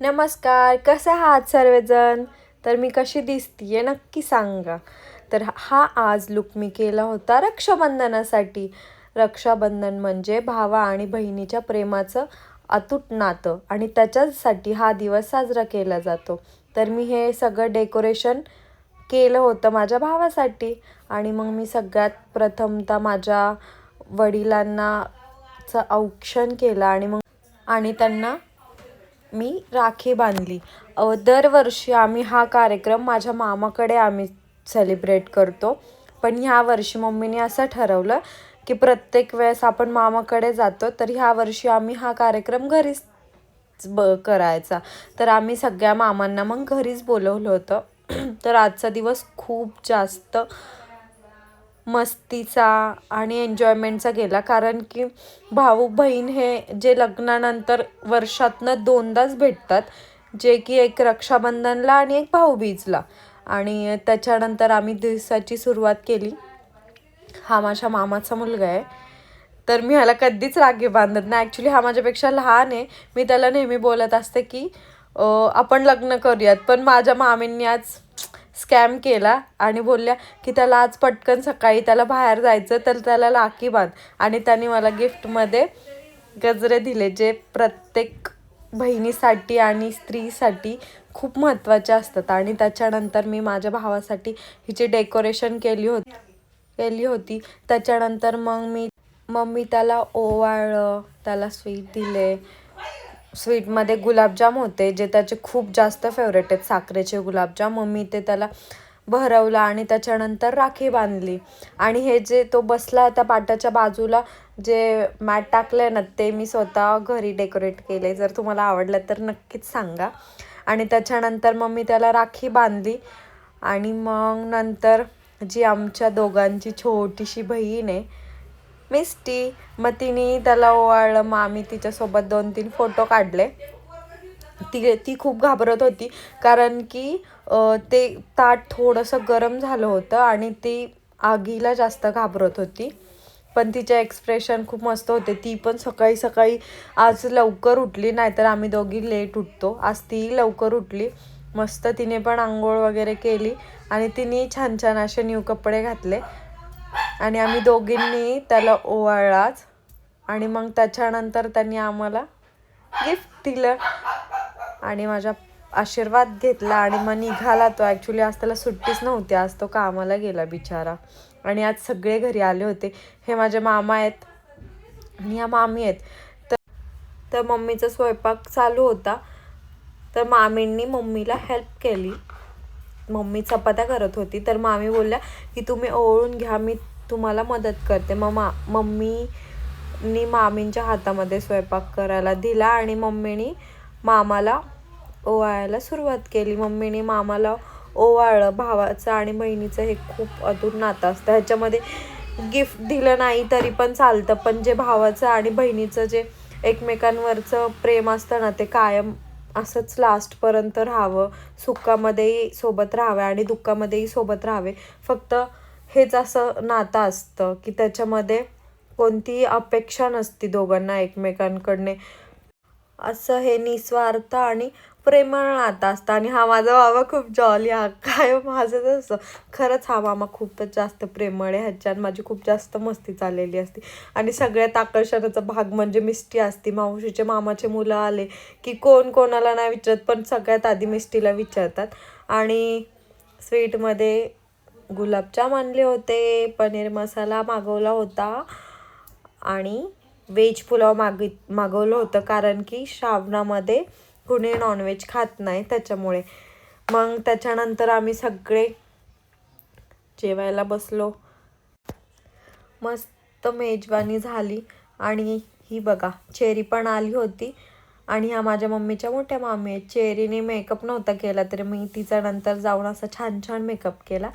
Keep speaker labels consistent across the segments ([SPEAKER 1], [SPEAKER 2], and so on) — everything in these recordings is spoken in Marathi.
[SPEAKER 1] नमस्कार कसे आहात सर्वजण? तर मी कशी दिसतीये नक्की सांगा. तर हा आज लुक मी केला होता रक्षाबंधनासाठी. रक्षाबंधन म्हणजे भावा आणि बहिणीच्या प्रेमाचं अतूट नातं आणि त्याच्यासाठी हा दिवस साजरा केला जातो. तर मी हे सगळं डेकोरेशन केलं होतं माझ्या भावासाठी आणि मग मी सगळ्यात प्रथमतः माझ्या वडिलांना चं औक्षण केलं आणि मग आणि त्यांना मी राखी बांधली. दरवर्षी आम्ही हा कार्यक्रम माझ्या मामाकडे आम्ही सेलिब्रेट करतो. पण ह्या वर्षी मम्मीने असं ठरवलं की प्रत्येक वेळेस आपण मामाकडे जातो तर ह्या वर्षी आम्ही हा कार्यक्रम घरीच ब करायचा. तर आम्ही सगळ्या मामांना मग घरीच बोलवलं होतं. तर आजचा दिवस खूप जास्त मस्तीचा आणि एन्जॉयमेंटचा गेला. कारण की भाऊ बहीण हे जे लग्नानंतर वर्षातनं दोनदाच भेटतात जे की एक रक्षाबंधनला आणि एक भाऊबीजला आणि त्याच्यानंतर आम्ही दिवसाची सुरुवात केली. हा माझ्या मामाचा मुलगा आहे. तर मी ह्याला कधीच रागे बांधत नाही. ॲक्च्युली हा माझ्यापेक्षा लहान आहे. मी त्याला नेहमी बोलत असते की आपण लग्न करूयात. पण माझ्या मामींनी आज स्कॅम केला आणि बोलल्या की त्याला आज पटकन सकाळी त्याला बाहेर जायचं तर त्याला लाकी बांध. आणि त्याने मला गिफ्टमध्ये गजरे दिले जे प्रत्येक बहिणीसाठी आणि स्त्रीसाठी खूप महत्त्वाचे असतात. आणि त्याच्यानंतर मी माझ्या भावासाठी हिची डेकोरेशन केली होती केली होती. त्याच्यानंतर मग मी मम्मी त्याला ओवाळलं त्याला स्वीट दिले. स्वीटमध्ये गुलाबजाम होते जे त्याचे खूप जास्त फेवरेट आहेत. साखरेचे गुलाबजाम. मग मी ते त्याला भरवलं आणि त्याच्यानंतर राखी बांधली. आणि हे जे तो बसला त्या पाटाच्या बाजूला जे मॅट टाकलं ना ते मी स्वतः घरी डेकोरेट केले जर तुम्हाला आवडलं तर नक्कीच सांगा. आणि त्याच्यानंतर मग मी त्याला राखी बांधली. आणि मग नंतर जी आमच्या दोघांची छोटीशी बहीण आहे मिस्टी मग तिने त्याला ओवाळलं मग आम्ही तिच्यासोबत दोन तीन फोटो काढले. ती ती खूप घाबरत होती कारण की ते ताट थोडंसं गरम झालं होतं आणि ती आगीला जास्त घाबरत होती. पण तिचे एक्सप्रेशन खूप मस्त होते. ती पण सकाळी सकाळी आज लवकर उठली नाहीतर आम्ही दोघी लेट उठतो. आज ती लवकर उठली. मस्त तिने पण आंघोळ वगैरे केली आणि तिने छान छान असे न्यू कपडे घातले. आणि आम्ही दोघींनी त्याला ओवाळलाच आणि मग त्याच्यानंतर त्यांनी आम्हाला गिफ्ट दिलं. आणि माझा आशीर्वाद घेतला आणि मग निघाला तो. ॲक्च्युली आज त्याला सुट्टीच नव्हती. आज तो कामाला गेला बिचारा. आणि आज सगळे घरी आले होते. हे माझे मामा आहेत आणि ह्या मामी आहेत. तर तर मम्मीचा स्वयंपाक चालू होता. तर मामींनी मम्मीला हेल्प केली. मम्मी चपात्या करत होती. तर मामी बोलल्या की तुम्ही ओळून घ्या. मी तुम्हाला मदत करते. मग मा मम्मीनी मामींच्या हातामध्ये स्वयंपाक करायला दिला आणि मम्मीनी मामाला ओवाळायला सुरुवात केली. मम्मीने मामाला ओवाळलं. भावाचं आणि बहिणीचं हे खूप अतूट नातं असतं. ह्याच्यामध्ये गिफ्ट दिलं नाही तरी पण चालतं. पण जे भावाचं आणि बहिणीचं जे एकमेकांवरचं प्रेम असतं ना ते कायम असंच लास्टपर्यंत राहावं. सुखामध्येही सोबत राहावे आणि दुःखामध्येही सोबत राहावे. फक्त हेच असं नातं असतं की त्याच्यामध्ये कोणतीही अपेक्षा नसती दोघांना एकमेकांकडने. असं हे निस्वार्थ आणि प्रेमळ नातं असतं. आणि हा माझा मामा खूप जॉली हा. काय माझं असं. खरंच हा मामा खूपच जास्त प्रेमळ आहे ह्याच्यात. माझी खूप जास्त मस्ती चाललेली असते. आणि सगळ्यात आकर्षणाचा भाग म्हणजे मिस्टी असते. मावशीचे मामाचे मुलं आले की कोण कोणाला नाही विचारत पण सगळ्यात आधी मिस्टीला विचारतात. आणि स्वीटमध्ये गुलाबजाम आणले होते पनीर मसाला मागवला होता आणि व्हेज पुलाव मागित मागवलं होतं कारण की श्रावणामध्ये कुणी नॉनव्हेज खात नाही त्याच्यामुळे. मग त्याच्यानंतर आम्ही सगळे जेवायला बसलो. मस्त मेजवानी झाली आणि ही बघा चेरी पण आली होती आणि ह्या माझ्या मम्मीच्या मोठ्या मामी आहेत. चेरीने मेकअप नव्हता केला तरी मी तिचा नंतर जाऊन असा छान छान मेकअप केला.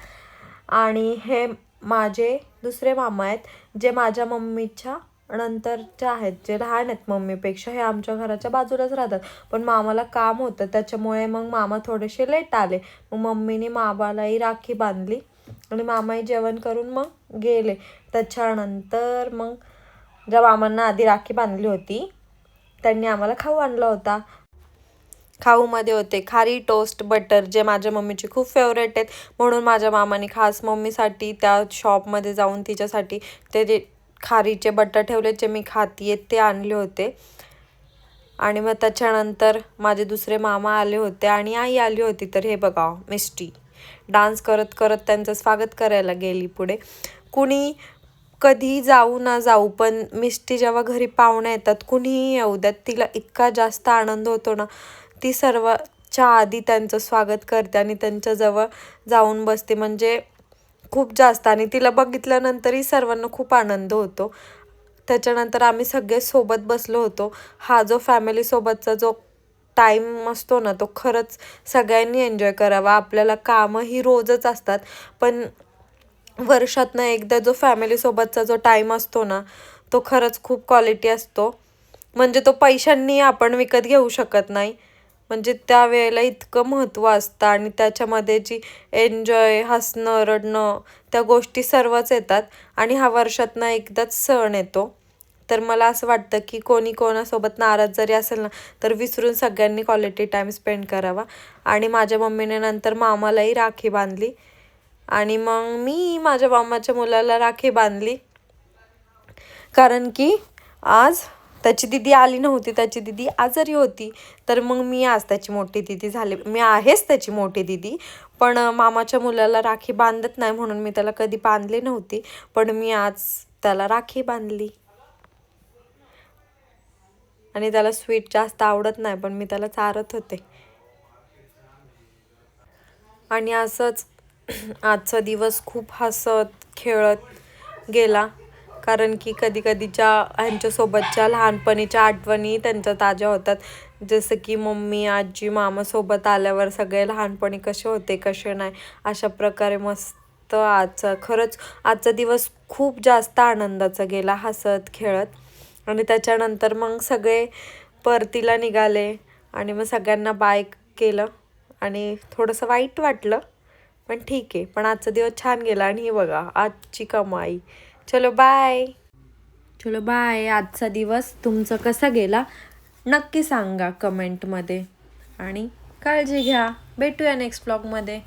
[SPEAKER 1] आणि हे माझे दुसरे मामा आहेत जे माझ्या मम्मीच्या नंतरच्या आहेत जे लहान आहेत मम्मीपेक्षा हे आमच्या घराच्या बाजूलाच राहतात. पण मामाला काम होतं त्याच्यामुळे मग मामा थोडेसे लेट आले. मग मम्मीने मामालाही राखी बांधली आणि मामाही जेवण करून मग गेले. त्याच्यानंतर मग ज्या मामांना आधी राखी बांधली होती त्यांनी आम्हाला खाऊ आणला होता. खाऊमध्ये होते. खारी टोस्ट बटर जे माझ्या मम्मीचे खूप फेवरेट आहेत. म्हणून माझ्या मामाने खास मम्मीसाठी त्या शॉपमध्ये जाऊन तिच्यासाठी ते जे खारीचे बटर ठेवले जे मी खातीये ते आणले होते. आणि मग त्याच्यानंतर माझे दुसरे मामा आले होते आणि आई आली होती. तर हे बघा मिस्टी. डान्स करत करत त्यांचं स्वागत करायला गेली पुढे. कुणी कधी जाऊ ना जाऊ पण मिस्टी जेव्हा घरी पाहुणे येतात कुणीही येऊ द्यात तिला इतका जास्त आनंद होतो ना. ती सर्वच्या आधी त्यांचं स्वागत करते आणि त्यांच्याजवळ जाऊन बसते. म्हणजे खूप जास्त. आणि तिला बघितल्यानंतरही सर्वांना खूप आनंद होतो. त्याच्यानंतर आम्ही सगळे सोबत बसलो होतो. हा जो फॅमिलीसोबतचा जो टाईम असतो ना तो खरंच सगळ्यांनी एन्जॉय करावा. आपल्याला कामं ही रोजच असतात. पण वर्षातनं एकदा जो फॅमिलीसोबतचा जो टाईम असतो ना तो खरंच खूप क्वालिटी असतो. म्हणजे तो पैशांनी आपण विकत घेऊ शकत नाही. म्हणजे त्या वेळेला इतकं महत्त्व असतं आणि त्याच्यामध्ये जी एन्जॉय हसणं रडणं त्या गोष्टी सर्वच येतात आणि हा वर्षातनं एकदाच सण येतो. तर मला असं वाटतं की कोणी कोणासोबत नाराज जरी असेल ना तर विसरून सगळ्यांनी क्वालिटी टाईम स्पेंड करावा. आणि माझ्या मम्मीने नंतर मामालाही राखी बांधली. आणि मग मी माझ्या मामाच्या मुलाला राखी बांधली. कारण की आज त्याची दिदी आली नव्हती त्याची दिदी आजारी होती. तर मग मी आज त्याची मोठी दिदी झाले. मी आहेच त्याची मोठी दिदी. पण मामाच्या मुलाला राखी बांधत नाही म्हणून मी त्याला कधी बांधली नव्हती. पण मी आज त्याला राखी बांधली. आणि त्याला स्वीट जास्त आवडत नाही पण मी त्याला चारत होते. आणि असंच आजचा दिवस खूप हसत खेळत गेला. कारण की कधी कधीच्या ह्यांच्यासोबतच्या लहानपणीच्या आठवणी त्यांच्या ताज्या होतात. जसं की मम्मी आजी मामासोबत आल्यावर सगळे लहानपणी कसे होते कसे नाही अशा प्रकारे मस्त आजचा खरंच आजचा दिवस खूप जास्त आनंदाचा गेला हसत खेळत. आणि त्याच्यानंतर मग सगळे परतीला निघाले आणि मग सगळ्यांना बाय केलं आणि थोडंसं वाईट वाटलं पण ठीक आहे. पण आजचा दिवस छान गेला आणि हे बघा आजची कमाई. चलो बाय चलो बाय आजचा दिवस तुमचा कसा गेला? नक्की सांगा कमेंटमध्ये आणि काळजी घ्या. भेटूया नेक्स्ट ब्लॉगमध्ये